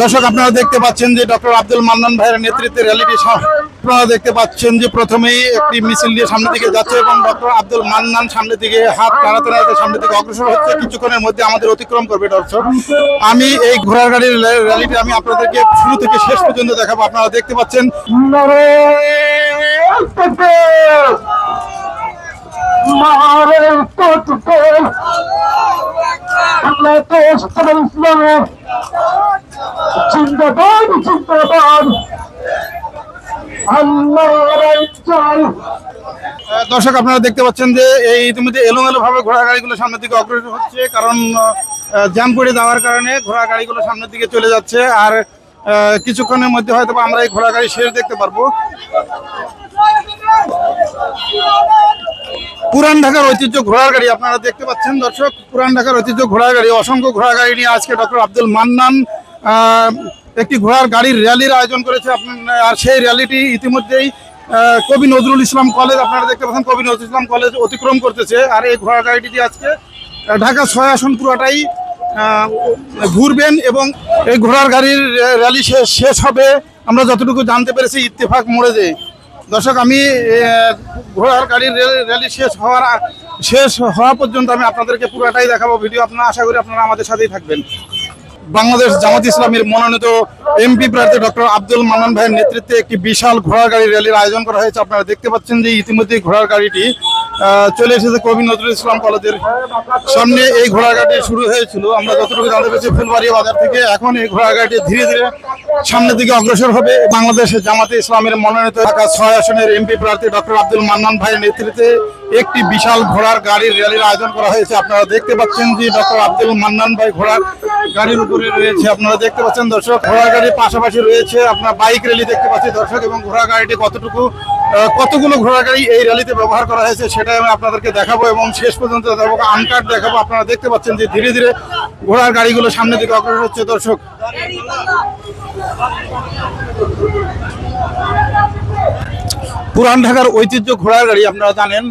দর্শক, আপনারা দেখতে পাচ্ছেন যে ডক্টর আব্দুল মান্নান ভাইয়ের নেতৃত্বে র্যালিটি আপনারা দেখতে পাচ্ছেন যে প্রথমেই একটি মিছিল দিয়ে সামনের দিকে যাচ্ছে এবং ডক্টর আব্দুল মান্নান সামনের দিকে হাত টানাতে টানাতে সামনের দিকে অগ্রসর হচ্ছে। কিছুক্ষণের মধ্যে আমাদের অতিক্রম করবে দর্শক। আমি এই ঘোড়ার গাড়ির র্যালিটি আমি আপনাদেরকে শুরু থেকে শেষ পর্যন্ত দেখাবো। আপনারা দেখতে পাচ্ছেন দর্শক, আপনারা দেখতে পাচ্ছেন যে এই ইতিমধ্যে এলোমেলো ভাবে ঘোড়া গাড়িগুলো সামনের দিকে অগ্রসর হচ্ছে, কারণ জ্যাম পড়ে যাওয়ার কারণে ঘোড়া গাড়িগুলো সামনের দিকে চলে যাচ্ছে, আর কিছুক্ষণের মধ্যে হয়তো আমরা এই ঘোড়া গাড়ি শেষ দেখতে পারব। পুরান ঢাকার ঐতিহ্য ঘোড়ার গাড়ি, আপনারা দেখতে পাচ্ছেন দর্শক, পুরান ঢাকার ঐতিহ্য ঘোড়ার গাড়ি, অসংখ্য ঘোড়া গাড়ি নিয়ে আজকে ডক্টর আব্দুল মান্নান একটি ঘোড়ার গাড়ির র্যালির আয়োজন করেছে আর সেই র্যালিটি ইতিমধ্যেই কবি নজরুল ইসলাম কলেজ, আপনারা দেখতে পাচ্ছেন কবি নজরুল ইসলাম কলেজ অতিক্রম করতেছে, আর এই ঘোড়ার গাড়িটি দিয়ে আজকে ঢাকা ছয় আসন পুরোটাই ঘুরবেন এবং এই ঘোড়ার গাড়ির র্যালি শেষ শেষ হবে। আমরা যতটুকু জানতে পেরেছি, ইত্তেফাক মোড়ে যে। দর্শক, আমি ঘোড়ার গাড়ির র্যালি শেষ হওয়ার, শেষ হওয়া পর্যন্ত আমি আপনাদেরকে পুরোটাই দেখাবো। ভিডিও আপনারা, আশা করি আপনারা আমাদের সাথেই থাকবেন। বাংলাদেশ জামাত ইসলামের মনোনীত এমপি প্রার্থী ডক্টর আব্দুল মান্নান ভাইয়ের নেতৃত্বে একটি বিশাল ঘোড়ার গাড়ি র্যালির আয়োজন করা হয়েছে। আপনারা দেখতে পাচ্ছেন যে ইতিমধ্যে ঘোড়ার গাড়িটি চলে এসেছে কবি নজরুল ইসলাম কলেজের সামনে। এই ঘোড়া গাড়ি শুরু হয়েছিল। আমরা যতটুকু জানতে পেরেছি ফুলবাড়িয়া বাজার থেকে এখন এই ঘোড়া গাড়িটি ধীরে ধীরে সামনের দিকে অগ্রসর হবে। বাংলাদেশের জামাতে ইসলামের মনোনীত ঢাকা ছয় আসনের এমপি প্রার্থী ডক্টর আব্দুল মান্নান ভাইয়ের নেতৃত্বে একটি বিশাল ঘোড়ার গাড়ির র্যালির আয়োজন করা হয়েছে। আপনারা দেখতে পাচ্ছেন যে ডক্টর আব্দুল মান্নান ভাই ঘোড়ার গাড়ির উপরে রয়েছে। আপনারা দেখতে পাচ্ছেন, দর্শক ঘোড়া গাড়ির পাশাপাশি রয়েছে আপনার বাইক র্যালি দেখতে পাচ্ছি, দর্শক, এবং ঘোড়া গাড়িটি কতটুকু কতগুলো ঘোড়া গাড়ি এই র্যালিতে ব্যবহার করা হয়েছে সেটাই আমি আপনাদেরকে দেখাবো এবং শেষ পর্যন্ত দেখাবো। আনকাট দেখাবো। আপনারা দেখতে পাচ্ছেন যে ধীরে ধীরে ঘোড়ার গাড়িগুলো সামনের দিকে অগ্রসর হচ্ছে। দর্শক, পুরান ঢাকার ঐতিহ্য ঘোড়ার গাড়ি আপনারা জানেন।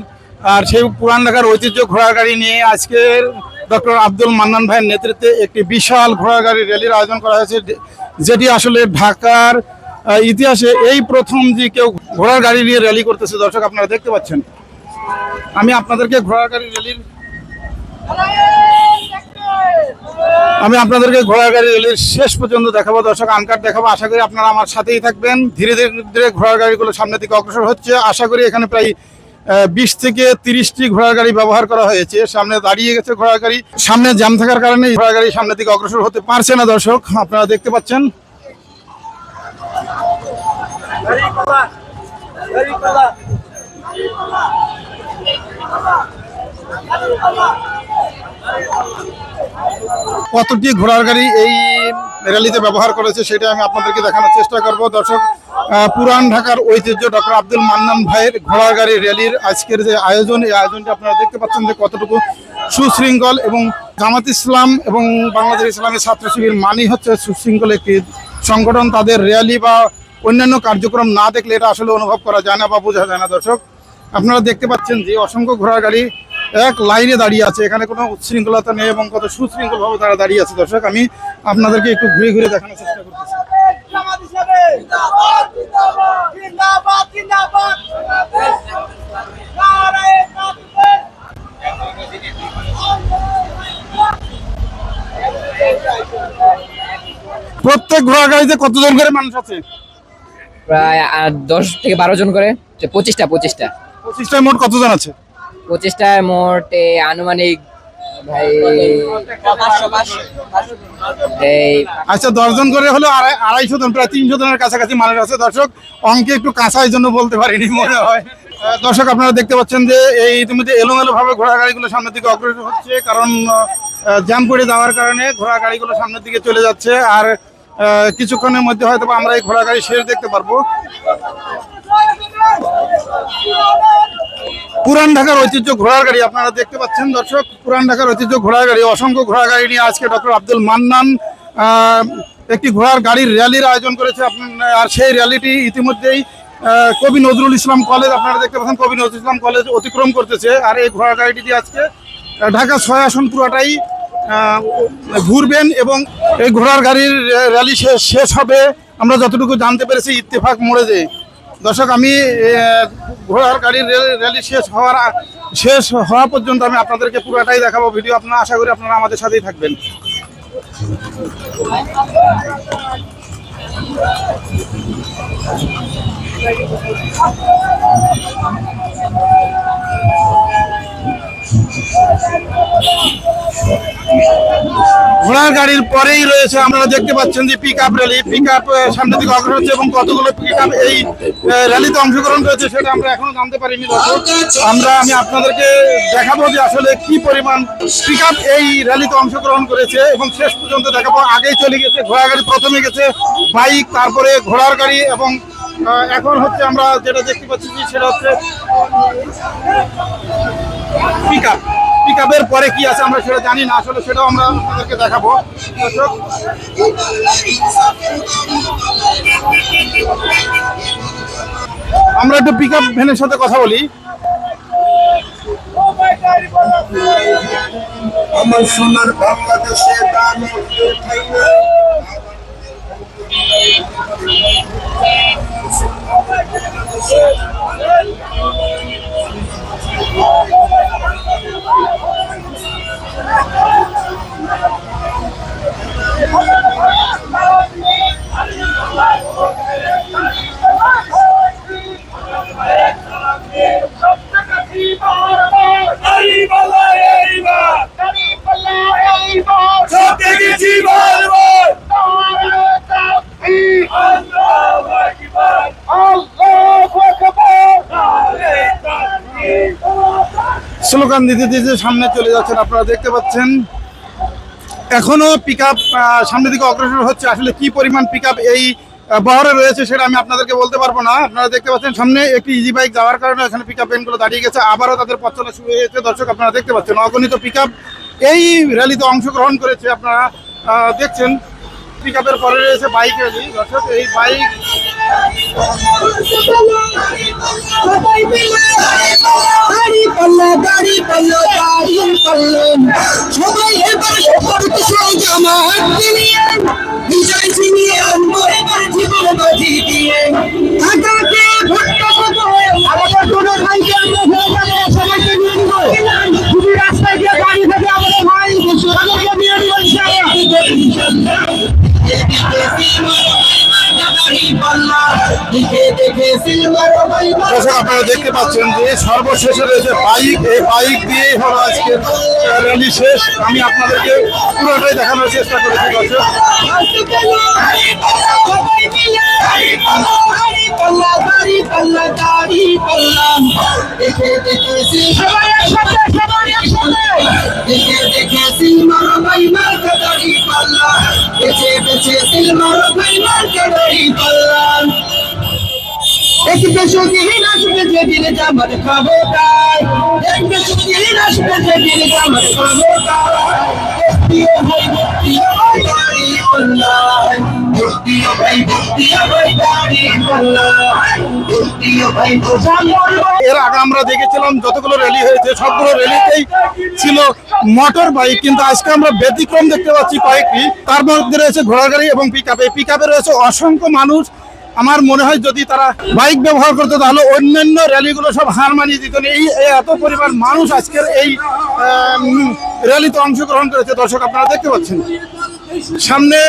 আর সেই পুরান ঢাকার ঐতিহ্য ঘোড়ার গাড়ি নিয়ে আজকের ডক্টর আব্দুল মান্নান ভাইয়ের নেতৃত্বে একটি বিশাল ঘোড়ার গাড়ি র্যালির আয়োজন করা হয়েছে যেটি আসলে ঢাকার ইতিহাসে এই প্রথম যে কেউ ঘোড়ার গাড়ি নিয়ে র্যালি করতেছে, দর্শক আপনারা দেখতে পাচ্ছেন। আমি আপনাদেরকে ঘোড়ার গাড়ি র্যালির আমি আপনাদেরকে ঘোড়ার গাড়ি র্যালির শেষ পর্যন্ত দেখাবো। দর্শক আনকার দেখাবো। আশা করি আপনারা আমার সাথেই থাকবেন। ধীরে ধীরে ধীরে ঘোড়ার গাড়িগুলো সামনের দিকে অগ্রসর হচ্ছে। আশা করি এখানে প্রায় বিশ থেকে তিরিশটি ঘোড়ার গাড়ি ব্যবহার করা হয়েছে। সামনে দাঁড়িয়ে গেছে ঘোড়ার গাড়ি। সামনে জ্যাম থাকার কারণে ঘোড়ার গাড়ি সামনের দিকে অগ্রসর হতে পারছে না দর্শক। আপনারা দেখতে পাচ্ছেন। কতটি ঘোড়ার গাড়ি এই র্যালিতে ব্যবহার করেছে সেটা আমি আপনাদেরকে দেখানোর চেষ্টা করব। দর্শক পুরান ঢাকার ঐতিহ্য ডক্টর আব্দুল মান্নান ভাইয়ের ঘোড়ার গাড়ি র্যালির আজকের যে আয়োজন, এই আয়োজনটি আপনারা দেখতে পাচ্ছেন যে কতটুকু সুশৃঙ্খল এবং জামাত ইসলাম এবং বাংলাদেশ ইসলামের ছাত্র শিবির মানি হচ্ছে সুশৃঙ্খল একটি সংগঠন। তাদের র্যালি বা অন্যান্য কার্যক্রম না দেখলে এটা আসলে অনুভব করা যায় না বা বোঝা যায় না, দর্শক। আপনারা দেখতে পাচ্ছেন যে অসংখ্য ঘোড়ার গাড়ি এক লাইনে দাঁড়িয়ে আছে। এখানে কোনো উচ্ছৃঙ্খলতা নেই এবং কত সুশৃঙ্খলভাবে তারা দাঁড়িয়ে আছে, দর্শক। আমি আপনাদেরকে একটু ঘুরে ঘুরে দেখানোর চেষ্টা করতেছি। প্রত্যেক ঘোড়া গাড়িতে কতজন করে মানুষ আছে? প্রায় দশ থেকে বারো জন করে। পঁচিশটা পঁচিশটা। পঁচিশটায় মোট কতজন আছে? পঁচিশটায় মোট আনুমানিক ভাই এই আচ্ছা দশজন করে হলো আড়াই আড়াইশো জন প্রায় তিনশো জনের কাছাকাছি মানুষ আছে। দর্শক অঙ্কে একটু কাঁচা জন্য বলতে পারিনি মনে হয়। দর্শক আপনারা দেখতে পাচ্ছেন যে এই ইতিমধ্যে এলোমেলো ভাবে ঘোড়া গাড়িগুলো সামনের দিকে অগ্রসর হচ্ছে। কারণ জ্যাম পড়ে যাওয়ার কারণে ঘোড়া গাড়িগুলো সামনের দিকে চলে যাচ্ছে। আর কিছুক্ষণের মধ্যে হয়তো আমরা এই ঘোড়া গাড়ি শেষ দেখতে পারব। পুরান ঢাকার ঐতিহ্য ঘোড়ার গাড়ি আপনারা দেখতে পাচ্ছেন, দর্শক। পুরান ঢাকার ঐতিহ্য ঘোড়ার গাড়ি, অসংখ্য ঘোড়া গাড়ি নিয়ে আজকে ডক্টর আব্দুল মান্নান একটি ঘোড়ার গাড়ির র্যালির আয়োজন করেছে আর সেই র্যালিটি ইতিমধ্যেই কবি নজরুল ইসলাম কলেজ, আপনারা দেখতে পাচ্ছেন, কবি নজরুল ইসলাম কলেজ অতিক্রম করতেছে। আর এই ঘোড়ার গাড়িটি দিয়ে আজকে ঢাকা ছয় আসন পুরোটাই ঘুরবেন এবং এই ঘোড়ার গাড়ির র্যালি শেষ শেষ হবে। আমরা যতটুকু জানতে পেরেছি, ইত্তেফাক মোড়ে যে দর্শক, আমি ঘোড়ার গাড়ির র্যালি- শেষ হওয়ার শেষ হওয়া পর্যন্ত আমি আপনাদেরকে পুরোটাই দেখাবো ভিডিও। আপনারা আশা করি আপনারা আমাদের সাথেই থাকবেন। ঘোড়ার গাড়ির পরেই রয়েছে, আপনারা দেখতে পাচ্ছেন যে pick up rally pick up সামনের দিকে অগ্রসর হচ্ছে এবং কতগুলো পিক আপ এই র্যালিতে অংশগ্রহণ করেছে সেটা আমরা এখনও জানতে পারিনি আমরা, আমি আপনাদেরকে দেখাবো যে আসলে কি পরিমাণ পিক আপ এই র্যালিতে অংশগ্রহণ করেছে এবং শেষ পর্যন্ত দেখাবো, আগেই চলে গেছে ঘোড়া গাড়ি প্রথমে গেছে বাইক তারপরে ঘোড়ার গাড়ি এবং এখন হচ্ছে আমরা যেটা দেখতে পাচ্ছি সেটা হচ্ছে পিক আপ পিক আপের পরে কি আছে আমরা সেটা জানি না, আসলে সেটাও আমরা আপনাদেরকে দেখাবো। আমরা একটু পিক আপ ভ্যানের সাথে কথা বলি। আমার সোনার বাংলাদেশে ঠাই না স্লোগান দিতে দিতে সামনে চলে যাচ্ছেন, আপনারা দেখতে পাচ্ছেন। এখনও পিক আপ সামনের দিকে অগ্রসর হচ্ছে। আসলে কি পরিমাণ পিক এই বহরে রয়েছে সেটা আমি আপনাদেরকে বলতে পারব না। আপনারা দেখতে পাচ্ছেন, সামনে একটি ইজি বাইক যাওয়ার কারণে এখানে পিক আপ ভ্যানগুলো দাঁড়িয়ে গেছে। আবারও তাদের পথ চলা শুরু হয়েছে। দর্শক, আপনারা দেখতে পাচ্ছেন, অগণিত পিক এই র্যালিতে অংশগ্রহণ করেছে আপনারা দেখছেন পিক আপের পরে রয়েছে বাইক র্যালি অর্থাৎ এই বাইক সবাই এবার বিজয় দর্শক, আপনারা দেখতে পাচ্ছেন যে সর্বশেষে রয়েছে বাইক এই বাইক দিয়ে হলো আজকে র্যালি শেষ। আমি আপনাদেরকে পুরোটাই দেখানোর চেষ্টা করেছি, দর্শক। সুখী আসবে যে দিনে জামাত খাব তাই এর আগে আমরা দেখেছিলাম যতগুলো র্যালি হয়েছে, সবগুলো র্যালিতেই ছিল মোটর বাইক কিন্তু আজকে আমরা ব্যতিক্রম দেখতে পাচ্ছি কয়েকটি তার মধ্যে রয়েছে ঘোড়া গাড়ি এবং পিক আপে পিক আপে রয়েছে অসংখ্য মানুষ আমার মনে হয় যদি তারা বাইক ব্যবহার করতো, তাহলে অন্যান্য র্যালিগুলো সব হার মানিয়ে দিত এই এত পরিমাণ মানুষ আজকের এই র্যালিতে অংশগ্রহণ করেছে। দর্শক, আপনারা দেখতে পাচ্ছেন। সামনে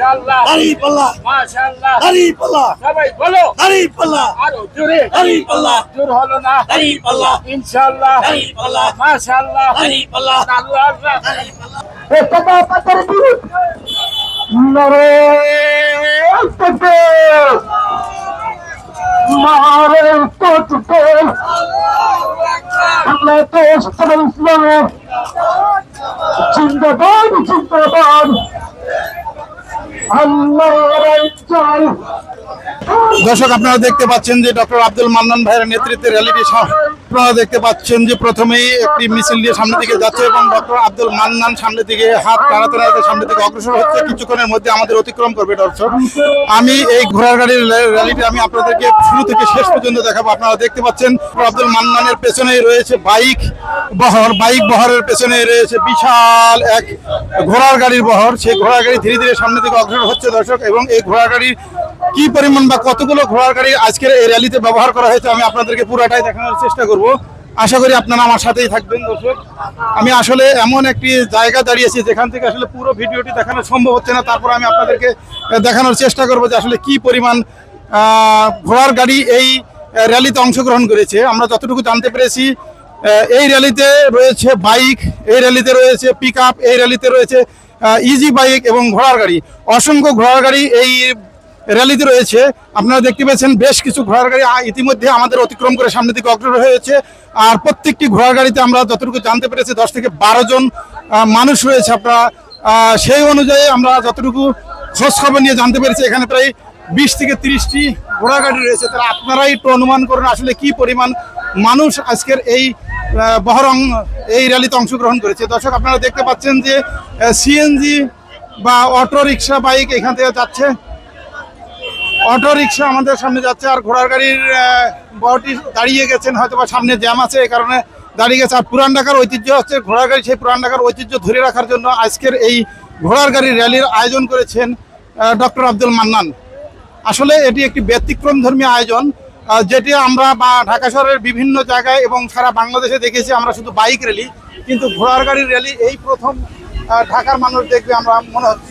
ইনশাআল্লাহ দাড়ি পাল্লা মাশাআল্লাহ। পাল্লা সবাই বলো। পাল্লা আরও জোরে। পাল্লা জোর হলো না। পাল্লা ইনশাআল্লাহ। পাল্লা মাশাআল্লাহ। আল্লাহ আল্লাহ। একতা পাতার দিন নরে ততে মারে ততে আল্লাহ তো ইসলাম জিন্দাবাদ জিন্দাবাদ। দর্শক আপনারা দেখতে পাচ্ছেন যে ডক্টর আব্দুল মান্নান ভাইয়ের নেতৃত্বে র্যালিটি আপনারা দেখতে পাচ্ছেন যে প্রথমেই একটি মিছিল নিয়ে সামনের দিকে যাচ্ছে এবং ডক্টর আব্দুল মান্নান সামনের দিকে হাত টানাতে টানাতে সামনের দিকে অগ্রসর হচ্ছে। কিছুক্ষণের মধ্যে আমাদের অতিক্রম করবে, দর্শক। আমি এই ঘোড়ার গাড়ির র্যালিটি আমি আপনাদেরকে শুরু থেকে শেষ পর্যন্ত দেখাবো। আপনারা দেখতে পাচ্ছেন আব্দুল মান্নানের পেছনেই রয়েছে বাইক বহর। বাইক বহরের পেছনে রয়েছে বিশাল এক ঘোড়ার গাড়ির বহর। সেই ঘোড়ার গাড়ি ধীরে ধীরে সামনের দিকে অগ্রসর হচ্ছে, দর্শক, এবং এই ঘোড়ার গাড়ির কি পরিমাণ বা কতগুলো ঘোড়ার গাড়ি আজকের এই র্যালিতে ব্যবহার করা হয়েছে আমি আপনাদেরকে পুরাটাই দেখানোর চেষ্টা করব। আশা করি আপনারা আমার সাথেই থাকবেন, দর্শক। আমি আসলে এমন একটি জায়গা দাঁড়িয়েছি যেখান থেকে আসলে পুরো ভিডিওটি দেখানো সম্ভব হচ্ছে না, তারপর আমি আপনাদেরকে দেখানোর চেষ্টা করব যে আসলে কি পরিমাণ ঘোড়ার গাড়ি এই র্যালিতে অংশগ্রহণ করেছে। আমরা যতটুকু জানতে পেরেছি এই র্যালিতে রয়েছে বাইক এই র্যালিতে রয়েছে পিক এই র্যালিতে রয়েছে ইজি বাইক এবং ঘোড়ার গাড়ি। অসংখ্য ঘোড়ার গাড়ি এই র্যালিতে রয়েছে। আপনারা দেখতে পেয়েছেন বেশ কিছু ঘোড়ার গাড়ি ইতিমধ্যে আমাদের অতিক্রম করে সামনের দিকে অগ্রসর হয়েছে। আর প্রত্যেকটি ঘোড়ার গাড়িতে আমরা যতটুকু জানতে পেরেছি, দশ থেকে বারো জন মানুষ রয়েছে আপনারা। সেই অনুযায়ী আমরা যতটুকু খোঁজ খবর নিয়ে জানতে পেরেছি, এখানে প্রায় বিশ থেকে তিরিশটি ঘোড়া গাড়ি রয়েছে। তারা আপনারাই একটু অনুমান করুন আসলে কি পরিমাণ মানুষ আজকের এই বহরং এই র্যালিতে অংশগ্রহণ করেছে। দর্শক, আপনারা দেখতে পাচ্ছেন যে সিএনজি বা অটো রিক্সা বাইক এখান থেকে যাচ্ছে। অটো রিক্সা আমাদের সামনে যাচ্ছে আর ঘোড়ার গাড়ির বড়টি দাঁড়িয়ে গেছেন হয়তো বা সামনে জ্যাম আছে, এই কারণে দাঁড়িয়ে গেছে। আর পুরান ঢাকার ঐতিহ্য হচ্ছে ঘোড়ার গাড়ি, সেই পুরান ঢাকার ঐতিহ্য ধরে রাখার জন্য আজকের এই ঘোড়ার গাড়ির র্যালির আয়োজন করেছেন ডক্টর আব্দুল মান্নান। আসলে এটি একটি ব্যতিক্রম ধর্মী আয়োজন যেটি আমরা বা ঢাকা শহরের বিভিন্ন জায়গায় এবং সারা বাংলাদেশে দেখেছি, আমরা শুধু বাইক র্যালি, কিন্তু ঘোড়ার গাড়ির র্যালি এই প্রথম ঢাকার মানুষ দেখবে, আমরা মনে হচ্ছে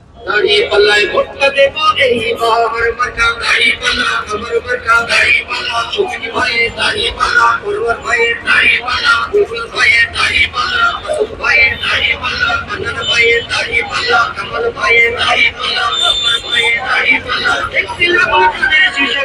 দাড়ি পাল্লায় ভোটটা দেব এইবার মার্কা দাড়ি পাল্লা আমার মার্কা দাড়ি পাল্লা। সুখী ভাইয়ের দাড়ি পাল্লা পূর্বর ভাইয়ের দাড়ি পাল্লা বুলবুল ভাইয়ের দাড়ি পাল্লা মাসুদ ভাইয়ের দাড়ি পাল্লা মান্নান ভাইয়ের দাড়ি পাল্লা, কামাল ভাইয়ের দাড়ি পাল্লা আমার ভাইয়ের দাড়ি পাল্লা। দেখছিলাম আপনাদের শিশু